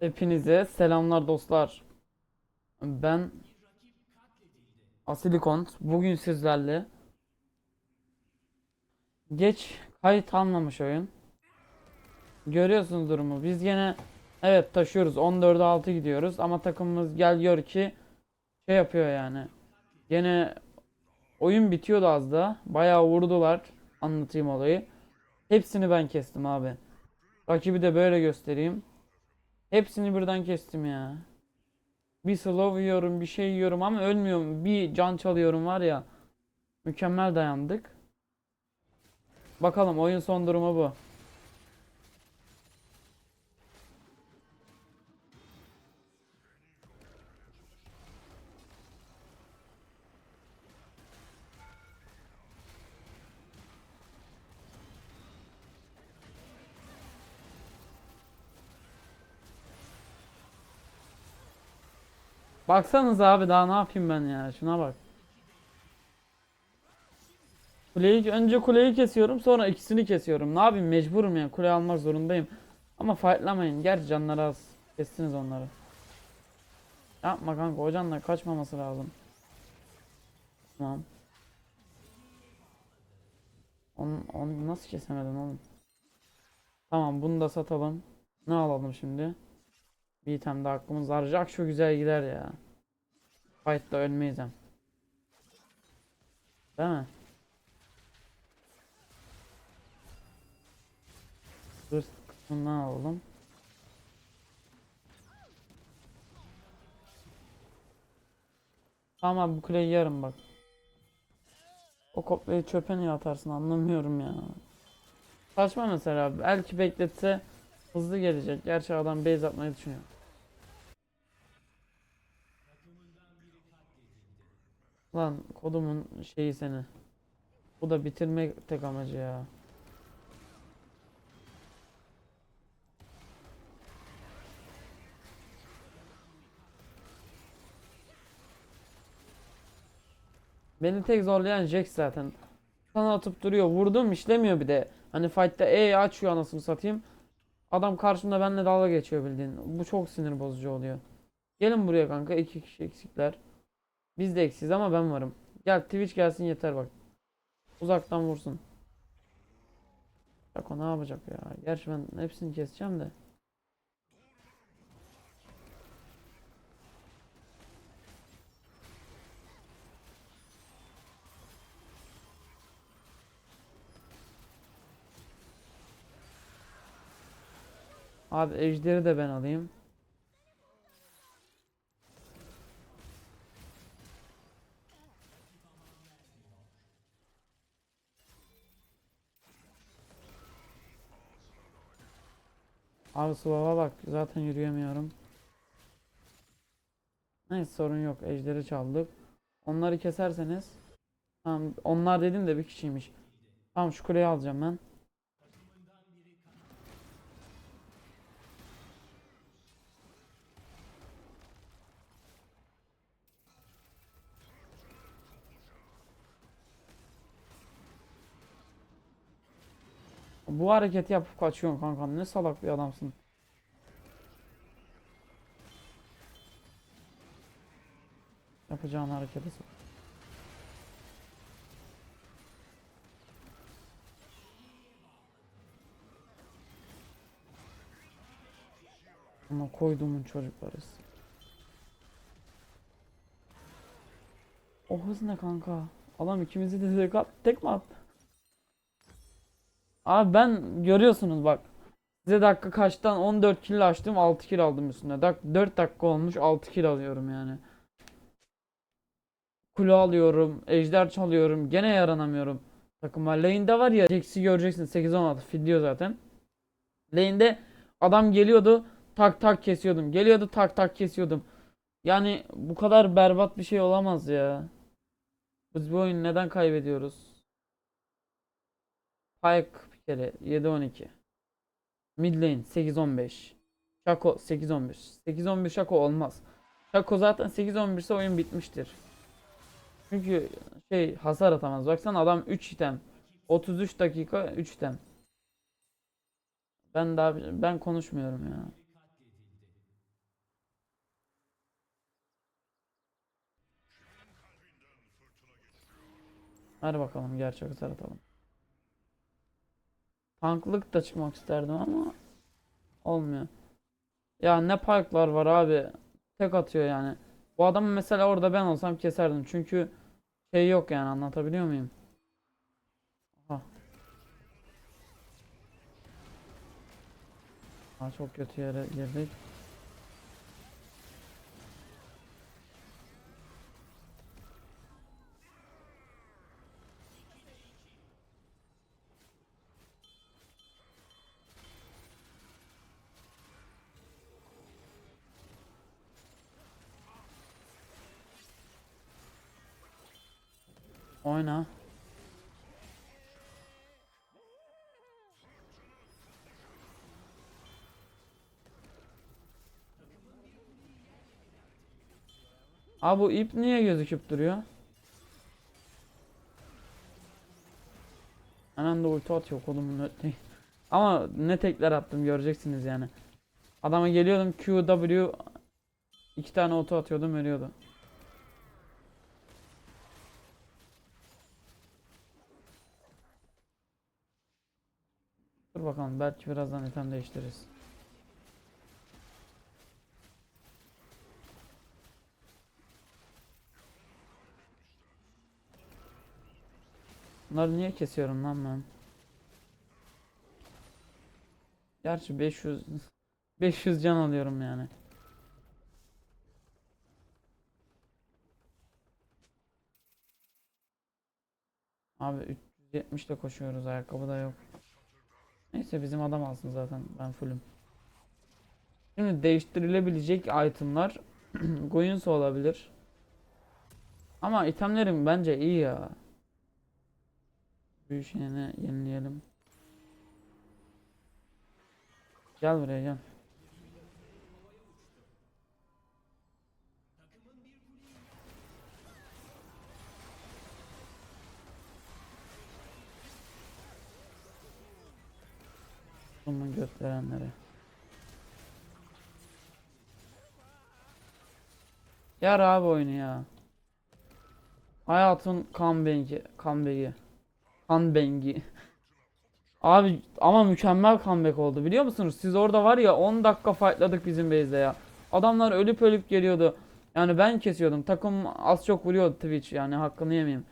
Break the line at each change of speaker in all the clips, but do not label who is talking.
Hepinize selamlar dostlar. Ben Asilikon. Bugün sizlerle geç kayıt almamış oyun. Görüyorsunuz durumu. Biz gene evet taşıyoruz. 14'e 6 gidiyoruz ama takımımız gel gör ki şey yapıyor yani. Gene oyun bitiyordu az da. Bayağı vurdular. Anlatayım olayı. Hepsini ben kestim abi. Rakibi de böyle göstereyim. Hepsini birden kestim ya. Bir slow yiyorum, bir şey yiyorum ama ölmüyorum. Bir can çalıyorum var ya. Mükemmel dayandık. Bakalım oyun son durumu bu. Baksanız abi daha ne yapayım ben ya. Şuna bak. Kuleyi önce kuleyi kesiyorum sonra ikisini kesiyorum. Ne yapayım mecburum ya. Kule almak zorundayım. Ama fightlamayın. Gerçi canları az. Kestiniz onları. Yapma kanka o canla kaçmaması lazım. Tamam. Onu, onu nasıl kesemedin oğlum? Tamam bunu da satalım. Ne alalım şimdi? Bir item de aklımız var. Jack şu güzel gider ya. Fight'ta ölmeyiz hem. Değil mi? Hırs kısmından alalım. Tamam bu kuleyi yarım bak. O kopyayı çöpe niye atarsın anlamıyorum ya. Saçma mesela. Belki bekletse hızlı gelecek. Gerçi adam base atmayı düşünüyor. Lan kodumun şeyi seni. Bu da bitirmek tek amacı ya. Beni tek zorlayan Jax zaten. Sana atıp duruyor. Vurdum işlemiyor bir de. Hani fight'ta E açıyor anasını satayım. Adam karşımda benimle dalga geçiyor bildiğin. Bu çok sinir bozucu oluyor. Gelin buraya kanka. iki kişi eksikler. Biz de eksiz ama ben varım. Gel Twitch gelsin yeter bak. Uzaktan vursun. Bak o ne yapacak ya. Gerçi ben hepsini keseceğim de. Abi ejderi de ben alayım. Abi Swap'a bak zaten yürüyemiyorum. Neyse sorun yok. Ejderi çaldık. Onları keserseniz Tamam onlar dedim de bir kişiymiş. Tamam şu kuleyi alacağım ben. Bu hareketi yapıp kaçıyorsun kankam. Ne salak bir adamsın. Yapacağın hareketi sor. Ama koyduğumun çocukları. O hız ne kanka? Adam ikimizi de tek, tek mi attı? Abi ben görüyorsunuz bak. Size dakika kaçtan 14 kill açtım 6 kill aldım üstüne. Dak 4 dakika olmuş 6 kill alıyorum yani. Kule alıyorum, ejder çalıyorum, gene yaranamıyorum. Takıma lane'de var ya Jax'i göreceksin 8-16 fidliyor zaten. Lane'de adam geliyordu tak tak kesiyordum. Geliyordu tak tak kesiyordum. Yani bu kadar berbat bir şey olamaz ya. Biz bu oyunu neden kaybediyoruz? Pike kere 7 12. Mid lane 8 15. Şako 8 11. 8 11 Şako olmaz. Şako zaten 8 11 ise oyun bitmiştir. Çünkü şey hasar atamaz. Baksana adam 3 item. 33 dakika 3 item. Ben daha ben konuşmuyorum ya. Hadi bakalım gerçek hasar atalım. Tanklık da çıkmak isterdim ama olmuyor. Ya ne parklar var abi. Tek atıyor yani. Bu adamı mesela orada ben olsam keserdim. Çünkü şey yok yani anlatabiliyor muyum? Aha. Aa, çok kötü yere girdik. Oyna. Abi bu ip niye gözüküp duruyor? Hemen de ulti atıyor kolumun ötleyi. Ama ne tekler attım göreceksiniz yani. Adama geliyordum QW iki tane oto atıyordum ölüyordu. Dur bakalım belki birazdan item değiştiririz. Bunları niye kesiyorum lan ben? Gerçi 500 500 can alıyorum yani. Abi 370 de koşuyoruz ayakkabı da yok. Neyse bizim adam alsın zaten ben fullüm. Şimdi değiştirilebilecek itemlar Goyunsa olabilir. Ama itemlerim bence iyi ya. Büyü şeyini yenileyelim. Gel buraya gel. Bunu gösterenleri. Yar abi oyunu ya. Hayatın kan bengi, kan bengi. Kan bengi. Abi ama mükemmel comeback oldu biliyor musunuz? Siz orada var ya 10 dakika fightladık bizim base'de ya. Adamlar ölüp ölüp geliyordu. Yani ben kesiyordum. Takım az çok vuruyordu Twitch yani hakkını yemeyeyim.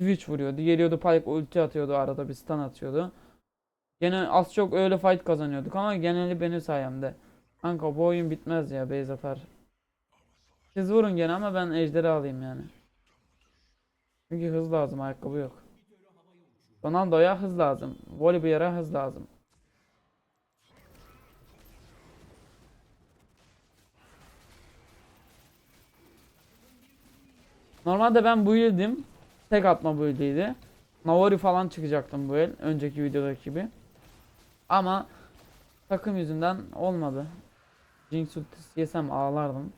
Twitch vuruyordu. Geliyordu Pyke ulti atıyordu arada bir stun atıyordu. Gene az çok öyle fight kazanıyorduk ama geneli benim sayemde. Kanka bu oyun bitmez ya base atar. Siz vurun gene ama ben ejderi alayım yani. Çünkü hız lazım ayakkabı yok. Ronaldo'ya hız lazım. Voleybol'a hız lazım. Normalde ben bu build'im. Tek atma build'iydi. Navari falan çıkacaktım bu el. Önceki videodaki gibi. Ama takım yüzünden olmadı. Jinx ultisi yesem ağlardım.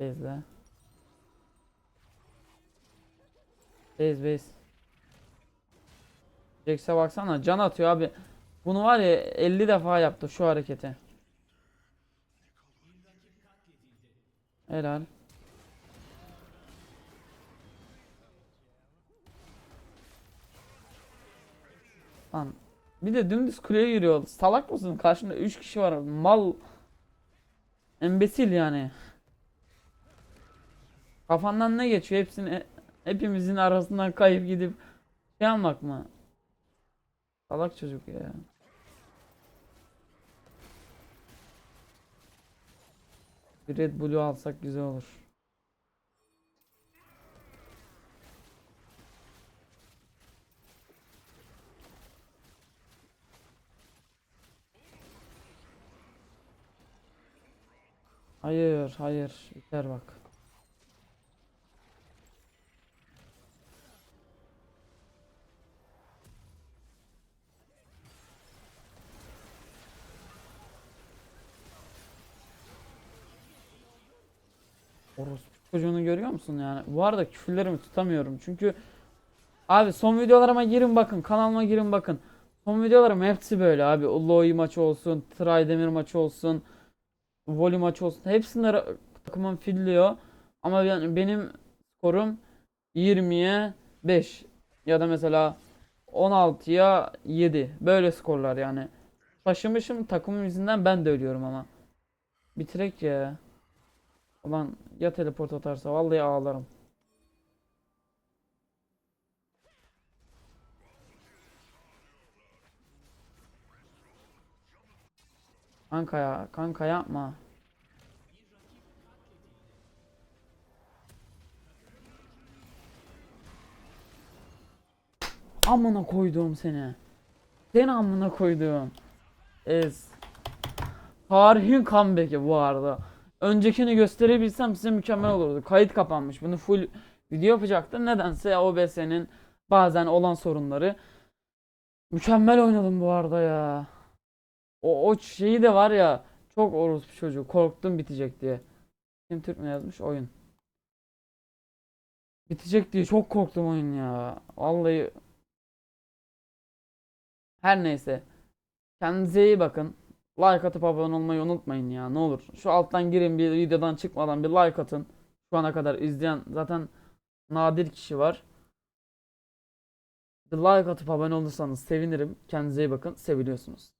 Bezle. Bez bez. Jax'e baksana can atıyor abi. Bunu var ya 50 defa yaptı şu hareketi. Helal. Lan bir de dümdüz kuleye yürüyor. Salak mısın? Karşında 3 kişi var. Mal. Embesil yani. Kafandan ne geçiyor? Hepsini hepimizin arasından kayıp gidip şey almak mı? Salak çocuk ya. Red Bull'u alsak güzel olur. Hayır, hayır. Biter bak. Orospu çocuğunu görüyor musun yani? Bu arada küfürlerimi tutamıyorum. Çünkü abi son videolarıma girin bakın. Kanalıma girin bakın. Son videolarım hepsi böyle abi. Loi maçı olsun, Traydemir maçı olsun, Voli maçı olsun. Hepsinde ra- takımım filliyor. Ama yani benim skorum 20'ye 5 ya da mesela 16'ya 7 böyle skorlar yani. Taşımışım takımım yüzünden ben de ölüyorum ama. Bitirek ya. Ulan ya teleport atarsa vallahi ağlarım. Kanka ya, kanka yapma. Amına koyduğum seni. Seni amına koyduğum. Ez. Tarihin comeback'i bu arada. Öncekini gösterebilsem size mükemmel olurdu. Kayıt kapanmış. Bunu full video yapacaktım. Nedense OBS'nin bazen olan sorunları. Mükemmel oynadım bu arada ya. O, o şeyi de var ya. Çok orospu çocuğu. Korktum bitecek diye. Kim Türk mü yazmış? Oyun. Bitecek diye çok korktum oyun ya. Vallahi. Her neyse. Kendinize iyi bakın. Like atıp abone olmayı unutmayın ya ne olur. Şu alttan girin bir videodan çıkmadan bir like atın. Şu ana kadar izleyen zaten nadir kişi var. Bir like atıp abone olursanız sevinirim. Kendinize iyi bakın. Seviliyorsunuz.